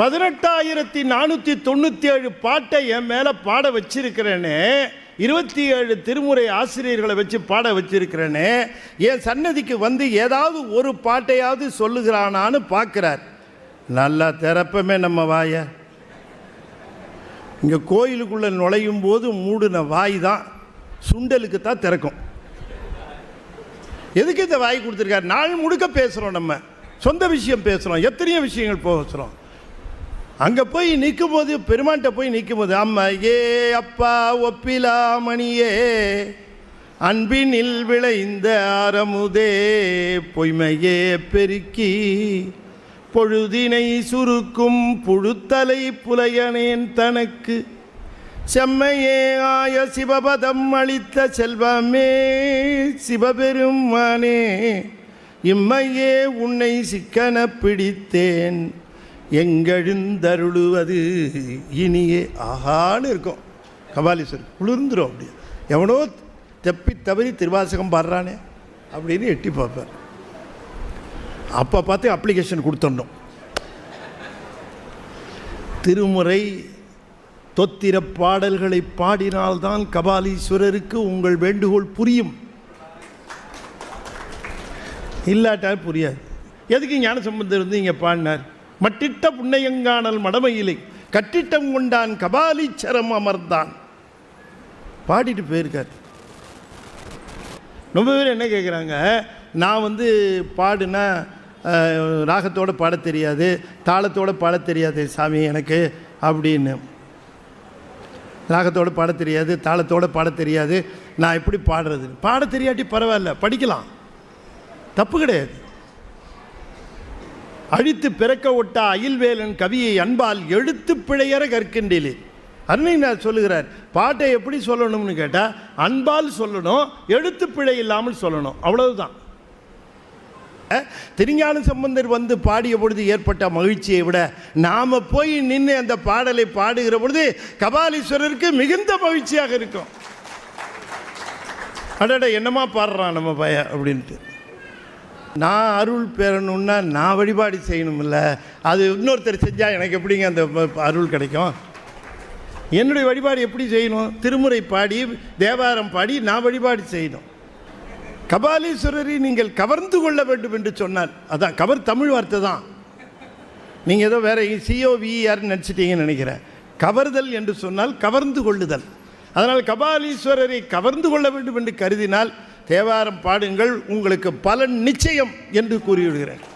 பதினெட்டாயிரத்தி நானூற்றி தொண்ணூற்றி ஏழு பாட்டை என் மேலே பாட வச்சிருக்கிறேனே இருபத்தி ஏழு திருமுறை ஆசிரியர்களை வச்சு பாட வச்சிருக்கிறேனே என் சன்னதிக்கு வந்து ஏதாவது ஒரு பாட்டையாவது சொல்லுகிறானான்னு பார்க்குறார். நல்லா திறப்பமே நம்ம வாயை. இங்கே கோயிலுக்குள்ளே நுழையும் போது மூடின வாய் தான் சுண்டலுக்கு தான் திறக்கும். எதுக்கு இந்த வாய் கொடுத்துருக்காரு? நாள் முழுக்க பேசுகிறோம் நம்ம. சொந்த விஷயம் பேசுகிறோம் எத்தனையோ விஷயங்கள் பேசுகிறோம் அங்கே போய் நிற்கும் போது பெருமான்கிட்ட போய் நிற்கும் போது அம்மா ஏ அப்பா ஒப்பிலா மணியே அன்பினில் விளைந்த அறமுதே பொய்மையே பெருக்கி பொழுதினை சுருக்கும் புழுத்தலை புலையனேன் தனக்கு செம்மையே ஆய சிவபதம் அளித்த செல்வமே சிவபெருமானே இம்மையே உன்னை சிக்கன பிடித்தேன் எங்கெழுந்தருளுவது இனியே ஆகான்னு இருக்கும். கபாலீஸ்வரர் குளிர்ந்துடும் அப்படி. எவனோ தப்பி தவறி திருவாசகம் பாடுறானே அப்படின்னு எட்டி பார்ப்பார். அப்போ பார்த்து அப்ளிகேஷன் கொடுத்துடணும். திருமுறை தொத்திர பாடல்களை பாடினால்தான் கபாலீஸ்வரருக்கு உங்கள் வேண்டுகோள் புரியும். இல்லாட்டால் புரியாது. எதுக்கு ஞான சம்பந்தர் வந்து இங்கே பாடினார்? மட்டிட்ட புண்ணையங்கானல் மடமையிலை கட்டிட்டம் கொண்டான் கபாலீச்சரம் அமர்ந்தான். பாடிட்டு போயிருக்கார். ரொம்ப பேர் என்ன கேட்குறாங்க நான் வந்து பாடுனா ராகத்தோடு ராகத்தோட பாட தெரியாது தாளத்தோடு பாட தெரியாது சாமி எனக்கு அப்படின்னு. ராகத்தோடு பாட தெரியாது தாளத்தோடு பாட தெரியாது நான் எப்படி பாடுறது? பாட தெரியாட்டி பரவாயில்ல படிக்கலாம். தப்பு கிடையாது. அழித்து பிறக்க ஒட்டா அயில்வேலன் கவியை அன்பால் எழுத்து பிழையற கற்கின்றீர் அருணைநாத் சொல்லுகிறார் பாட்டை எப்படி சொல்லணும்னு கேட்டால் அன்பால் சொல்லணும் எழுத்து பிழை இல்லாமல் சொல்லணும். அவ்வளவுதான். திருஞான சம்பந்தர் வந்து பாடிய பொழுது ஏற்பட்ட மகிழ்ச்சியை விட நாம் போய் நின்று அந்த பாடலை பாடுகிற பொழுது கபாலீஸ்வரருக்கு மிகுந்த மகிழ்ச்சியாக இருக்கும். அடடா என்னமா பாடுறான் நம்ம பய அப்படின்ட்டு. நான் அருள் பெறணும்னா நான் வழிபாடு செய்யணும்ல. அது இன்னொருத்தர் செஞ்சால் எனக்கு எப்படிங்க அந்த அருள் கிடைக்கும்? என்னுடைய வழிபாடு எப்படி செய்யணும்? திருமுறை பாடி தேவாரம் பாடி நான் வழிபாடு செய்யணும். கபாலீஸ்வரரை நீங்கள் கவர்ந்து கொள்ள வேண்டும் என்று சொன்னார். அதான் கவர் தமிழ் வார்த்தை தான். நீங்கள் ஏதோ வேற சிஓவிஆர்னு நினச்சிட்டீங்கன்னு நினைக்கிறேன். கவர்தல் என்று சொன்னால் கவர்ந்து கொள்ளுதல். அதனால் கபாலீஸ்வரரை கவர்ந்து கொள்ள வேண்டும் என்று கருதினால் தேவாரம் பாடுங்கள் உங்களுக்கு பலன் நிச்சயம் என்று கூறிவிடுகிறேன்